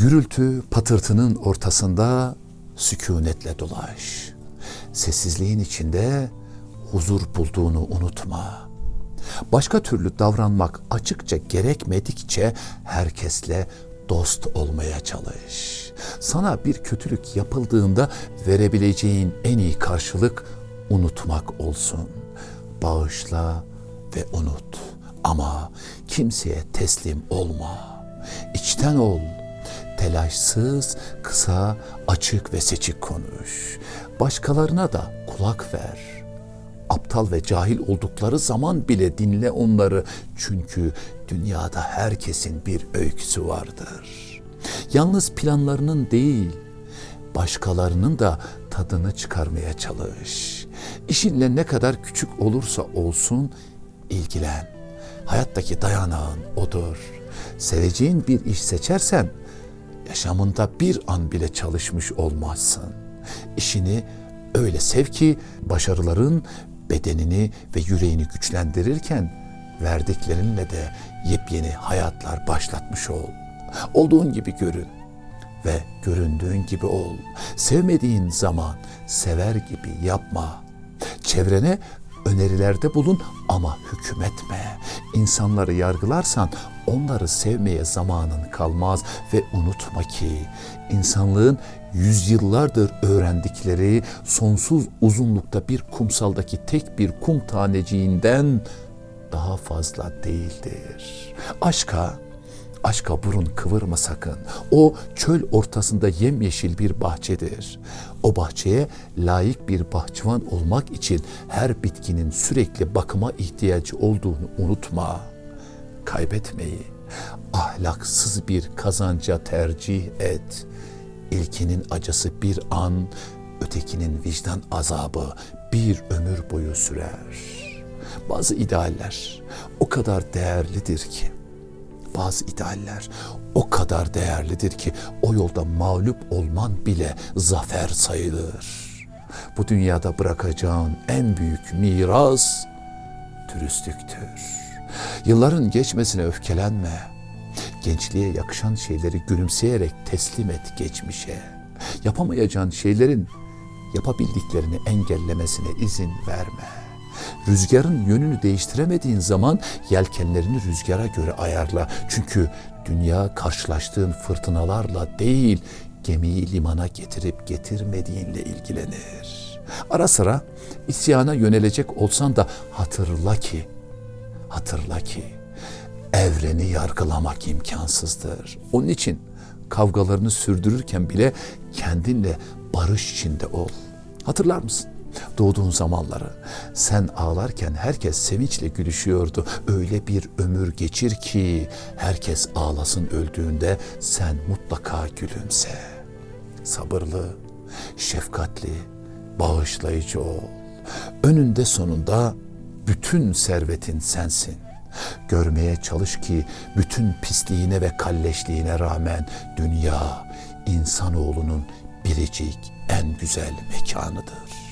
Gürültü patırtının ortasında sükunetle dolaş. Sessizliğin içinde huzur bulduğunu unutma. Başka türlü davranmak açıkça gerekmedikçe herkesle dost olmaya çalış. Sana bir kötülük yapıldığında verebileceğin en iyi karşılık unutmak olsun. Bağışla ve unut ama kimseye teslim olma. İçten ol. Telaşsız, kısa, açık ve seçik konuş. Başkalarına da kulak ver aptal ve cahil oldukları zaman bile dinle onları. Çünkü dünyada herkesin bir öyküsü vardır. Yalnız planlarının değil, başkalarının da tadını çıkarmaya çalış. İşinle ne kadar küçük olursa olsun ilgilen. Hayattaki dayanağın odur. Seveceğin bir iş seçersen yaşamında bir an bile çalışmış olmazsın. İşini öyle sev ki başarıların bedenini ve yüreğini güçlendirirken verdiklerinle de yepyeni hayatlar başlatmış ol. Olduğun gibi görün ve göründüğün gibi ol. Sevmediğin zaman sever gibi yapma. Çevrene önerilerde bulun ama hükmetme. İnsanları yargılarsan onları sevmeye zamanın kalmaz ve unutma ki insanlığın yüzyıllardır öğrendikleri sonsuz uzunlukta bir kumsaldaki tek bir kum taneciğinden daha fazla değildir. Aşka Aşka burun kıvırma sakın. O çöl ortasında yemyeşil bir bahçedir. O bahçeye layık bir bahçıvan olmak için her bitkinin sürekli bakıma ihtiyacı olduğunu unutma. Kaybetmeyi ahlaksız bir kazanca tercih et. İlkinin acısı bir an, ötekinin vicdan azabı bir ömür boyu sürer. Bazı idealler o kadar değerlidir ki bazı idealler o kadar değerlidir ki o yolda mağlup olman bile zafer sayılır. Bu dünyada bırakacağın en büyük miras dürüstlüktür. Yılların geçmesine öfkelenme. Gençliğe yakışan şeyleri gülümseyerek teslim et geçmişe. Yapamayacağın şeylerin yapabildiklerini engellemesine izin verme. Rüzgarın yönünü değiştiremediğin zaman yelkenlerini rüzgara göre ayarla. Çünkü dünya karşılaştığın fırtınalarla değil, gemiyi limana getirip getirmediğinle ilgilenir. Ara sıra isyana yönelecek olsan da hatırla ki, hatırla ki evreni yargılamak imkansızdır. Onun için kavgalarını sürdürürken bile kendinle barış içinde ol. Hatırlar mısın? Doğduğun zamanları sen ağlarken herkes sevinçle gülüşüyordu. Öyle bir ömür geçir ki herkes ağlasın öldüğünde sen mutlaka gülümse. Sabırlı, şefkatli, bağışlayıcı ol. Önünde sonunda bütün servetin sensin. Görmeye çalış ki bütün pisliğine ve kalleşliğine rağmen dünya insanoğlunun biricik en güzel mekanıdır.